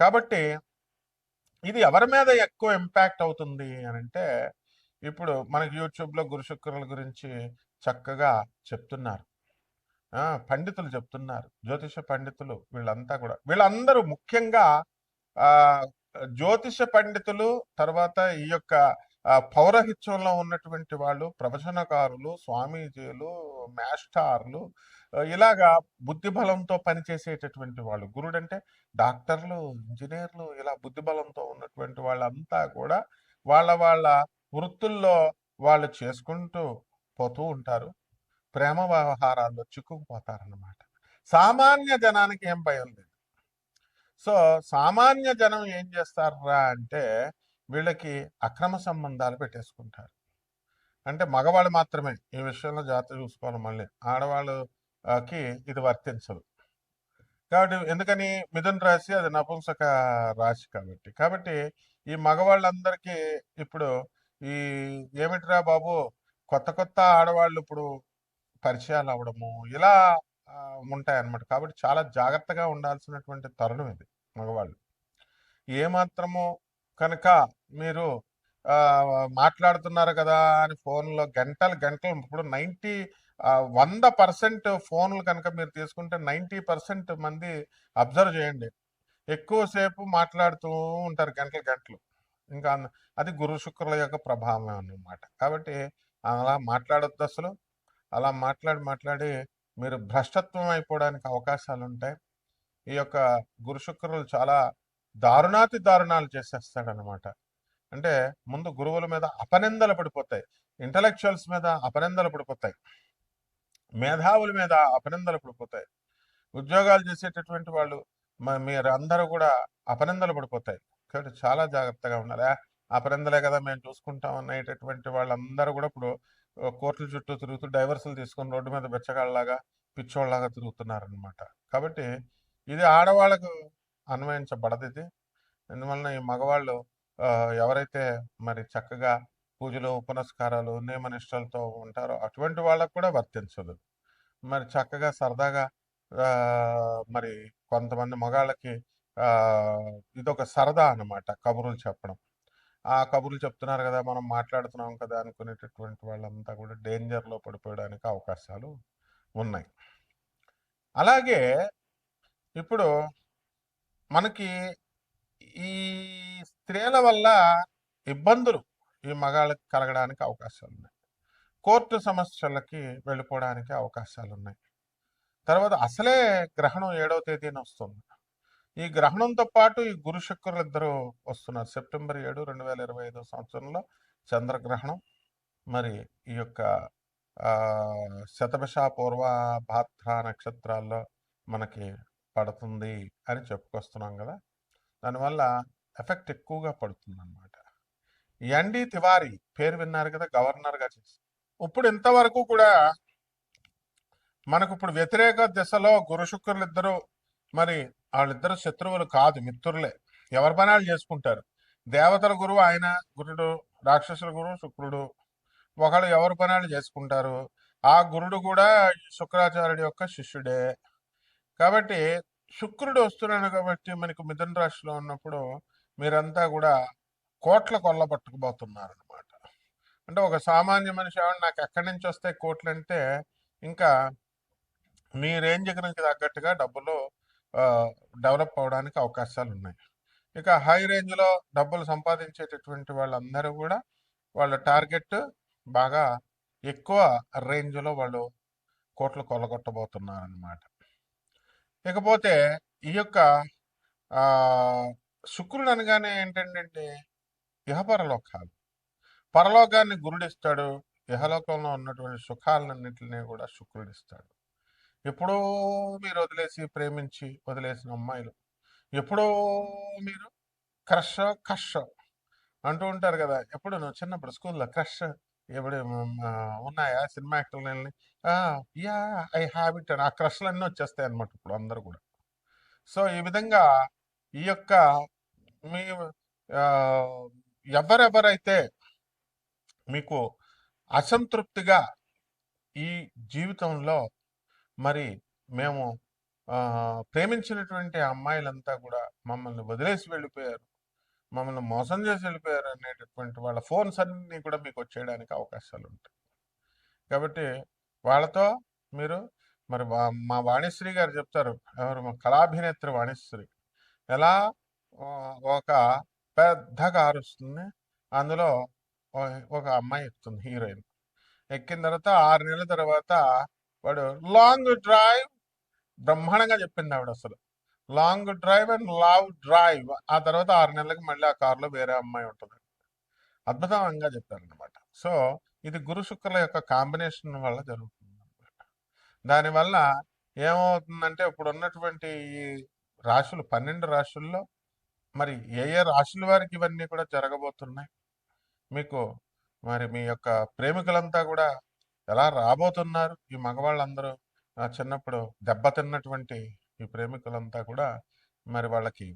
కాబట్టి ఇది ఎవరి మీద ఎక్కువ ఇంపాక్ట్ అవుతుంది అని అంటే ఇప్పుడు మనకి యూట్యూబ్లో గురుశుక్రుల గురించి చక్కగా చెప్తున్నారు. పండితులు చెప్తున్నారు. జ్యోతిష పండితులు వీళ్ళంతా కూడా. వీళ్ళందరూ ముఖ్యంగా జ్యోతిష పండితులు తర్వాత ఈ యొక్క పౌరహిత్యంలో ఉన్నటువంటి వాళ్ళు ప్రవచనకారులు స్వామీజీలు మాస్టార్లు ఇలాగా బుద్ధి బలంతో పనిచేసేటటువంటి వాళ్ళు గురుడు అంటే డాక్టర్లు ఇంజనీర్లు ఇలా బుద్ధి బలంతో ఉన్నటువంటి వాళ్ళంతా కూడా వాళ్ళ వాళ్ళ వృత్తుల్లో వాళ్ళు చేసుకుంటూ పోతూ ఉంటారు. ప్రేమ వ్యవహారాల్లో చిక్కుకుపోతారన్నమాట. సామాన్య జనానికి ఏం భయం లేదు. సో సామాన్య జనం ఏం చేస్తారా అంటే వీళ్ళకి అక్రమ సంబంధాలు పెట్టేసుకుంటారు. అంటే మగవాళ్ళు మాత్రమే ఈ విషయంలో జాగ్రత్త చూసుకోవాలి మళ్ళీ. ఆడవాళ్ళు కి ఇది వర్తించదు. కాబట్టి ఎందుకని మిథున రాశి అది నపుంసక రాశి కాబట్టి. కాబట్టి ఈ మగవాళ్ళందరికీ ఇప్పుడు ఈ ఏమిటిరా బాబు కొత్త కొత్త ఆడవాళ్ళు ఇప్పుడు పరిచయాలు అవ్వడము ఇలా ఉంటాయన్నమాట. కాబట్టి చాలా జాగ్రత్తగా ఉండాల్సినటువంటి తరుణం ఇది మగవాళ్ళు. ఏమాత్రము కనుక మీరు మాట్లాడుతున్నారు కదా అని ఫోన్లో గంటలు గంటలు ఇప్పుడు నైంటీ వంద పర్సెంట్ ఫోన్లు కనుక మీరు తీసుకుంటే నైంటీ పర్సెంట్ మంది అబ్జర్వ్ చేయండి. ఎక్కువసేపు మాట్లాడుతూ ఉంటారు గంటలు గంటలు. ఇంకా అది గురు శుక్రుల యొక్క ప్రభావం అన్నమాట. కాబట్టి అలా మాట్లాడొద్దు అసలు. అలా మాట్లాడి మాట్లాడి మీరు భ్రష్టత్వం అయిపోవడానికి అవకాశాలు ఉంటాయి ఈ యొక్క గురు శుక్రులు చాలా దారుణాతి దారుణాలు చేసేస్తాడనమాట అంటే ముందు గురువుల మీద అపనిందలు పడిపోతాయి. ఇంటలెక్చువల్స్ మీద అపనిందలు పడిపోతాయి. మేధావుల మీద అపనిందలు పడిపోతాయి ఉద్యోగాలు చేసేటటువంటి వాళ్ళు మ- మీరు అందరూ కూడా అపనిందలు పడిపోతాయి. కాబట్టి చాలా జాగ్రత్తగా ఉండాలి. అపనిందలే కదా మేము చూసుకుంటాం అనేటటువంటి వాళ్ళందరూ కూడా ఇప్పుడు కోర్టుల చుట్టూ తిరుగుతూ డైవర్సులు తీసుకొని రోడ్డు మీద బెచ్చగాళ్ళలాగా పిచ్చోళ్ళలాగా తిరుగుతున్నారనమాట కాబట్టి ఇది ఆడవాళ్ళకు అన్వయించబడదు ఇది. ఎందువలన ఈ మగవాళ్ళు ఎవరైతే మరి చక్కగా పూజలు ఉపనస్కారాలు నియమనిష్టలతో ఉంటారో అటువంటి వాళ్ళకు కూడా వర్తించదు. మరి చక్కగా సరదాగా మరి కొంతమంది మగాళ్ళకి ఇదొక సరదా అనమాట కబుర్లు చెప్పడం. ఆ కబుర్లు చెప్తున్నారు కదా మనం మాట్లాడుతున్నాం కదా అనుకునేటటువంటి వాళ్ళంతా కూడా డేంజర్లో పడిపోయడానికి అవకాశాలు ఉన్నాయి. అలాగే ఇప్పుడు మనకి ఈ స్త్రీల వల్ల ఇబ్బందులు ఈ మగాళ్ళకి కలగడానికి అవకాశాలు ఉన్నాయి కోర్టు సమస్యలకి వెళ్ళిపోవడానికి అవకాశాలు ఉన్నాయి తర్వాత అసలే గ్రహణం ఏడవ తేదీన వస్తుంది. ఈ గ్రహణంతో పాటు ఈ గురు శుక్రులు ఇద్దరు వస్తున్నారు. సెప్టెంబర్ ఏడు రెండు వేల ఇరవై ఐదో సంవత్సరంలో చంద్రగ్రహణం. మరి ఈ యొక్క ఆ, శతభిష పూర్వ భాద్ర నక్షత్రాల్లో మనకి పడుతుంది అని చెప్పుకొస్తున్నాం కదా. దానివల్ల ఎఫెక్ట్ ఎక్కువగా పడుతుందన్నమాట. ఎన్డి తివారి పేరు విన్నారు కదా గవర్నర్గా చేసి. ఇప్పుడు ఇంతవరకు కూడా మనకు ఇప్పుడు వ్యతిరేక దిశలో గురు శుక్రులు ఇద్దరు మరి వాళ్ళిద్దరు శత్రువులు కాదు మిత్రులే. ఎవరి పని వాళ్ళు చేసుకుంటారు? దేవతల గురువు ఆయన గురుడు రాక్షసుల గురువు శుక్రుడు. ఒకళ్ళు ఎవరి పని వాళ్ళు చేసుకుంటారు? ఆ గురుడు కూడా శుక్రాచార్యుడి యొక్క శిష్యుడే. కాబట్టి శుక్రుడు వస్తున్నాడు కాబట్టి మనకు మిథున రాశిలో ఉన్నప్పుడు మీరంతా కూడా కోట్ల కొల్లబట్టుకుపోతున్నారు అనమాట అంటే ఒక సామాన్య మనిషి ఎవరు నాకు ఎక్కడి నుంచి వస్తాయి కోట్లు అంటే ఇంకా మీ రేంజ్ గురించి తగ్గట్టుగా డబ్బులు డెవలప్ అవడానికి అవకాశాలు ఉన్నాయి ఇక హై రేంజ్లో డబ్బులు సంపాదించేటటువంటి వాళ్ళందరూ కూడా వాళ్ళ టార్గెట్ బాగా ఎక్కువ రేంజ్లో వాళ్ళు కోట్లు కొల్లగొట్టబోతున్నారనమాట ఇకపోతే ఈ యొక్క శుక్రుడు అనగానే ఏంటంటే ఇహపరలోకాలు పరలోకాన్ని గురుడిస్తాడు. ఇహలోకంలో ఉన్నటువంటి సుఖాలన్నింటినీ కూడా శుక్రుడిస్తాడు. ఎప్పుడో మీరు వదిలేసి ప్రేమించి వదిలేసిన అమ్మాయిలు ఎప్పుడో మీరు క్రష్ కష్ అంటూ ఉంటారు కదా. ఎప్పుడు నువ్వు చిన్నప్పుడు స్కూల్లో క్రష్ ఎప్పుడు ఉన్నాయా సినిమా యాక్టర్లని యా ఐ హ్యావ్ ఇట్ అని ఆ క్రష్లు అన్నీ వచ్చేస్తాయి అనమాట ఇప్పుడు అందరు కూడా. సో ఈ విధంగా ఈ యొక్క మీ ఎవరెవరైతే మీకు అసంతృప్తిగా ఈ జీవితంలో మరి మేము ప్రేమించినటువంటి అమ్మాయిలంతా కూడా మమ్మల్ని వదిలేసి వెళ్ళిపోయారు. మమ్మల్ని మోసం చేసి వెళ్ళిపోయారు అనేటటువంటి వాళ్ళ ఫోన్స్ అన్నీ కూడా మీకు వచ్చేయడానికి అవకాశాలు ఉంటాయి. కాబట్టి వాళ్ళతో మీరు మరి వా- మా వాణిశ్రీ గారు చెప్తారు ఎవరు మా కళాభినేత్రి వాణిశ్రీ. ఎలా ఒక పెద్ద కారు వస్తుంది అందులో ఒక అమ్మాయి ఎక్కుతుంది హీరోయిన్. ఎక్కిన తర్వాత ఆరు నెలల తర్వాత వాడు లాంగ్ డ్రైవ్ బ్రహ్మాండంగా చెప్పింది ఆవిడ అసలు. Long drive and love drive ఆ తర్వాత ఆరు నెలలకు మళ్ళీ ఆ కారులో వేరే అమ్మాయి ఉంటుంది. అద్భుతంగా చెప్పారనమాట సో ఇది గురు శుక్రుల యొక్క కాంబినేషన్ వల్ల జరుగుతుంది అనమాట దానివల్ల ఏమవుతుందంటే ఇప్పుడు ఉన్నటువంటి ఈ రాశులు పన్నెండు రాశుల్లో మరి ఏ ఏ రాశుల వారికి ఇవన్నీ కూడా జరగబోతున్నాయి? మీకు మరి మీ యొక్క ప్రేమికులంతా కూడా ఎలా రాబోతున్నారు? ఈ మగవాళ్ళందరూ చిన్నప్పుడు దెబ్బతిన్నటువంటి ఈ ప్రేమికులంతా కూడా మరి వాళ్ళకి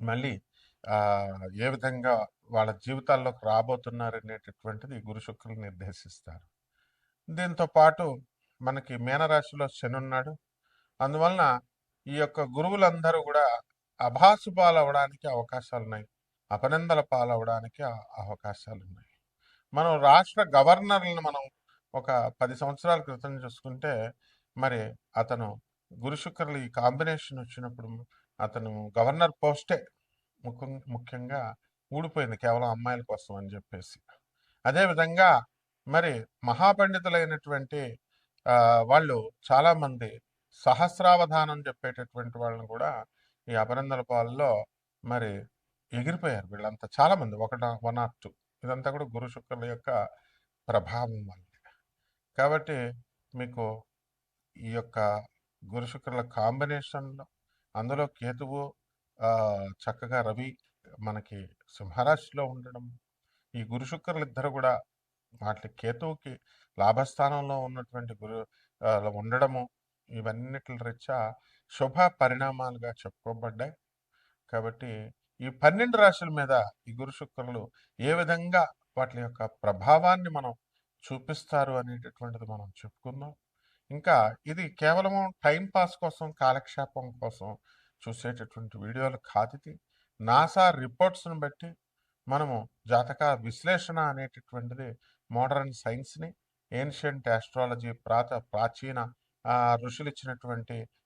మళ్ళీ ఆ, ఏ విధంగా వాళ్ళ జీవితాల్లోకి రాబోతున్నారు అనేటటువంటిది గురు శుక్రులు నిర్దేశిస్తారు. దీంతో పాటు మనకి మీనరాశిలో శని ఉన్నాడు. అందువలన ఈ యొక్క గురువులందరూ కూడా అభాసు పాలవడానికి అవకాశాలు ఉన్నాయి అపనిందల పాలవడానికి అవకాశాలు ఉన్నాయి మనం రాష్ట్ర గవర్నర్లను మనం ఒక పది సంవత్సరాల క్రితం చూసుకుంటే మరి అతను గురు శుక్రులు ఈ కాంబినేషన్ వచ్చినప్పుడు అతను గవర్నర్ పోస్టే ముఖ్యం ముఖ్యంగా ఊడిపోయింది కేవలం అమ్మాయిల కోసం అని చెప్పేసి. అదేవిధంగా మరి మహాపండితులైనటువంటి వాళ్ళు చాలామంది సహస్రావధానం చెప్పేటటువంటి వాళ్ళని కూడా ఈ అపరందల పాలలో మరి ఎగిరిపోయారు వీళ్ళంతా చాలామంది. ఒకట వన్ ఆర్ టూ. ఇదంతా కూడా గురు శుక్రుల యొక్క ప్రభావం వల్ల. కాబట్టి మీకు ఈ యొక్క గురు శుక్రుల కాంబినేషన్లో అందులో కేతువు చక్కగా రవి మనకి సింహరాశిలో ఉండడం ఈ గురు శుక్రులు ఇద్దరు కూడా వాటి కేతువుకి లాభస్థానంలో ఉన్నటువంటి గురు ఉండడము ఇవన్నిటి రీత్యా శుభ పరిణామాలుగా చెప్పుకోబడ్డాయి. కాబట్టి ఈ పన్నెండు రాశుల మీద ఈ గురు శుక్రులు ఏ విధంగా వాటి యొక్క ప్రభావాన్ని మనం చూపిస్తారు అనేటటువంటిది మనం చెప్పుకుందాం. ఇంకా ఇది కేవలం టైం పాస్ కోసం కాలక్షేపం కోసం చూసేటటువంటి వీడియోలు కాదు ఇది. నాసా రిపోర్ట్స్ని బట్టి మనము జాతక విశ్లేషణ అనేటటువంటిది మోడర్న్ సైన్స్ని ఏన్షియంట్ ఆస్ట్రాలజీ ప్రాత ప్రాచీన ఋషులు ఇచ్చినటువంటి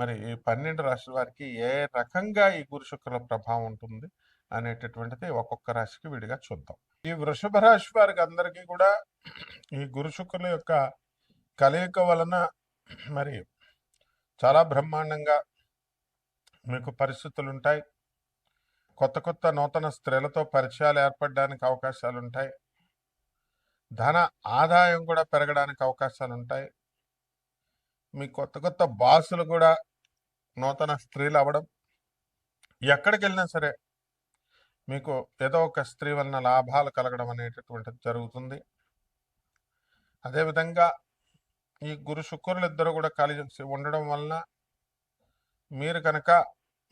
మరి ఈ పన్నెండు రాశుల వారికి ఏ రకంగా ఈ గురు శుక్రుల ప్రభావం ఉంటుంది అనేటటువంటిది ఒక్కొక్క రాశికి విడిగా చూద్దాం. ఈ వృషభ రాశి వారికి అందరికీ కూడా ఈ గురు శుక్రుల యొక్క కలయిక వలన మరి చాలా బ్రహ్మాండంగా మీకు పరిస్థితులు ఉంటాయి కొత్త కొత్త నూతన స్త్రీలతో పరిచయాలు ఏర్పడడానికి అవకాశాలు ఉంటాయి ధన ఆదాయం కూడా పెరగడానికి అవకాశాలు ఉంటాయి మీ కొత్త కొత్త బాసులు కూడా నూతన స్త్రీలు అవ్వడం. ఎక్కడికి వెళ్ళినా సరే మీకు ఏదో ఒక స్త్రీ వలన లాభాలు కలగడం అనేటటువంటిది జరుగుతుంది. అదేవిధంగా ఈ గురు శుక్రులు ఇద్దరు కూడా కలిసి ఉండడం వలన మీరు కనుక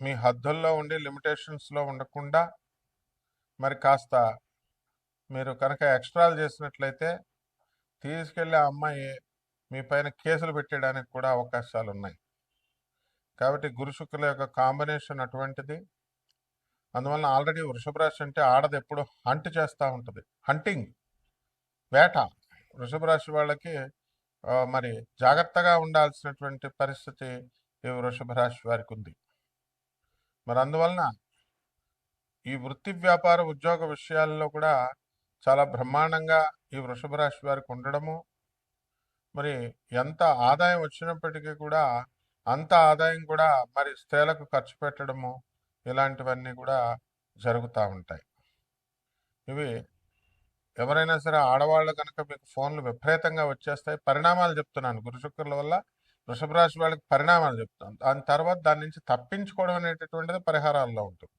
మీ హద్దుల్లో ఉండి లిమిటేషన్స్లో ఉండకుండా మరి కాస్త మీరు కనుక ఎక్స్ట్రాలు చేసినట్లయితే తీసుకెళ్ళే ఆ అమ్మాయి మీ పైన కేసులు పెట్టడానికి కూడా అవకాశాలు ఉన్నాయి కాబట్టి గురు శుక్రుల యొక్క కాంబినేషన్ అటువంటిది. అందువలన ఆల్రెడీ వృషభ రాశి అంటే ఆడది ఎప్పుడు హంట్ చేస్తూ ఉంటుంది. హంటింగ్ వేట. వృషభ రాశి వాళ్ళకి మరి జాగ్రత్తగా ఉండాల్సినటువంటి పరిస్థితి ఈ వృషభ రాశి వారికి ఉంది. మరి అందువలన ఈ వృత్తి వ్యాపార ఉద్యోగ విషయాల్లో కూడా చాలా బ్రహ్మాండంగా ఈ వృషభ రాశి వారికి ఉండడము. మరి ఎంత ఆదాయం వచ్చినప్పటికీ కూడా అంత ఆదాయం కూడా మరి స్త్రీలకు ఖర్చు పెట్టడము ఇలాంటివన్నీ కూడా జరుగుతూ ఉంటాయి. ఇవి ఎవరైనా సరే ఆడవాళ్ళు కనుక మీకు ఫోన్లు విపరీతంగా వచ్చేస్తాయి పరిణామాలు చెప్తున్నాను. గురుశుక్రుల వల్ల వృషభ రాశి వాళ్ళకి పరిణామాలు చెప్తాను. దాని తర్వాత దాని నుంచి తప్పించుకోవడం అనేటటువంటిది పరిహారాల్లో ఉంటుంది.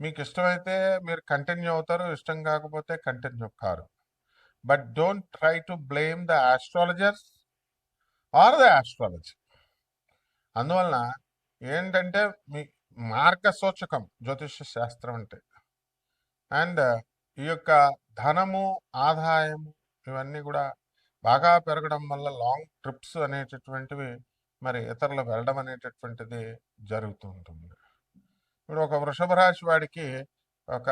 మీకు ఇష్టమైతే మీరు కంటిన్యూ అవుతారు ఇష్టం కాకపోతే continue car. But don't try to blame the astrologers or the astrology అందువలన ఏంటంటే మీ మార్గసూచకం జ్యోతిష శాస్త్రం అంటే. అండ్ ఈ యొక్క ధనము ఆదాయము ఇవన్నీ కూడా బాగా పెరగడం వల్ల లాంగ్ ట్రిప్స్ అనేటటువంటివి మరి ఇతరులు వెళ్ళడం అనేటటువంటిది జరుగుతూ ఉంటుంది. ఇప్పుడు ఒక వృషభ రాశి వాడికి ఒక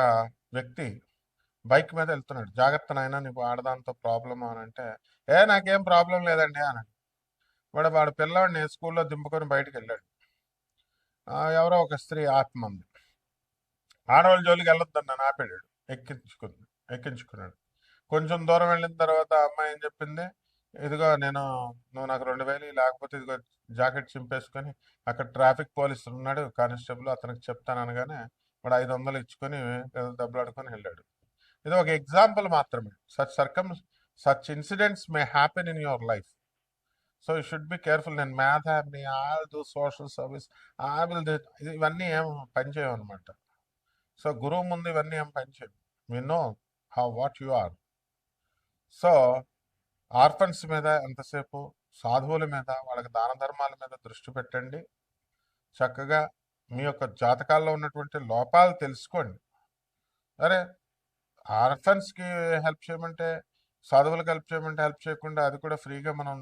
వ్యక్తి బైక్ మీద వెళ్తున్నాడు. జాగ్రత్త నాయన నీకు ఆడదాంతో ప్రాబ్లమ్ అని అంటే ఏ నాకేం ప్రాబ్లం లేదండి అని వాడు వాడు పిల్లవాడిని స్కూల్లో దింపుకొని బయటకు వెళ్ళాడు. ఎవరో ఒక స్త్రీ ఆత్మంది. ఆడవాళ్ళ జోలికి వెళ్ళొద్దని నన్ను ఆపేడాడు. ఎక్కించుకుంది ఎక్కించుకున్నాడు. కొంచెం దూరం వెళ్ళిన తర్వాత అమ్మాయి ఏం చెప్పింది? ఇదిగో నేను నువ్వు నాకు రెండు వేలు లేకపోతే ఇదిగో జాకెట్ చింపేసుకొని అక్కడ ట్రాఫిక్ పోలీసు ఉన్నాడు కానిస్టేబుల్ అతనికి చెప్తాను అనగానే వాడు ఐదు వందలు ఇచ్చుకొని దెబ్బలాడుకొని వెళ్ళాడు. ఇది ఒక ఎగ్జాంపుల్ మాత్రమే. Such circum such incidents may happen in your life. So you should be careful నేను మ్యాథ్ యాప్ని all do social service uh will ఇవన్నీ ఏం పనిచేయవు అనమాట సో గురువు ముందు ఇవన్నీ ఏం పనిచేయవు మీ know how what you are so orphans మీద ఎంతసేపు సాధువుల మీద వాళ్ళకి దాన ధర్మాల మీద దృష్టి పెట్టండి. చక్కగా మీ యొక్క జాతకాల్లో ఉన్నటువంటి లోపాలు తెలుసుకోండి. అరే ఆర్ఫన్స్కి హెల్ప్ చేయమంటే సాధువులకు హెల్ప్ చేయమంటే హెల్ప్ చేయకుండా అది కూడా ఫ్రీగా మనం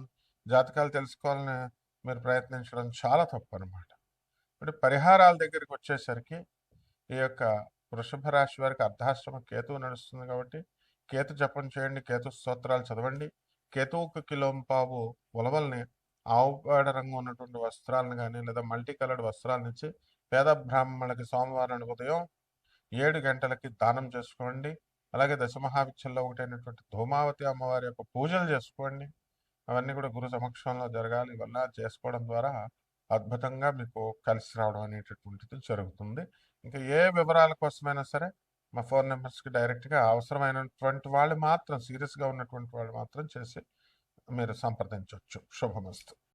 జాతకాలు తెలుసుకోవాలని మీరు ప్రయత్నించడం చాలా తప్పు అనమాట ఇప్పుడు పరిహారాల దగ్గరికి వచ్చేసరికి ఈ యొక్క వృషభ రాశి వారికి అర్ధాశ్రమ కేతువు నడుస్తుంది కాబట్టి కేతు జపం చేయండి కేతు స్తోత్రాలు చదవండి. కేతువుకు కిలోంపావు ఉలవల్ని ఆవుపేడ రంగు ఉన్నటువంటి వస్త్రాలను కానీ లేదా మల్టీ కలర్డ్ వస్త్రాలను ఇచ్చి పేద బ్రాహ్మణులకి సోమవారం ఉదయం ఏడు గంటలకి దానం చేసుకోండి. అలాగే దశమహావిచ్చల్లో ఒకటైనటువంటి ధూమావతి అమ్మవారి యొక్క పూజలు చేసుకోండి. అవన్నీ కూడా గురు సమక్షంలో జరగాలి వల్ల చేసుకోవడం ద్వారా అద్భుతంగా మీకు కలిసి రావడం అనేటటువంటిది జరుగుతుంది. ఇంకా ఏ వివరాల కోసమైనా సరే మా ఫోన్ నెంబర్స్కి డైరెక్ట్గా అవసరమైనటువంటి వాళ్ళు మాత్రం సీరియస్గా ఉన్నటువంటి వాళ్ళు మాత్రం చేసి మీరు సంప్రదించవచ్చు శుభమస్తు.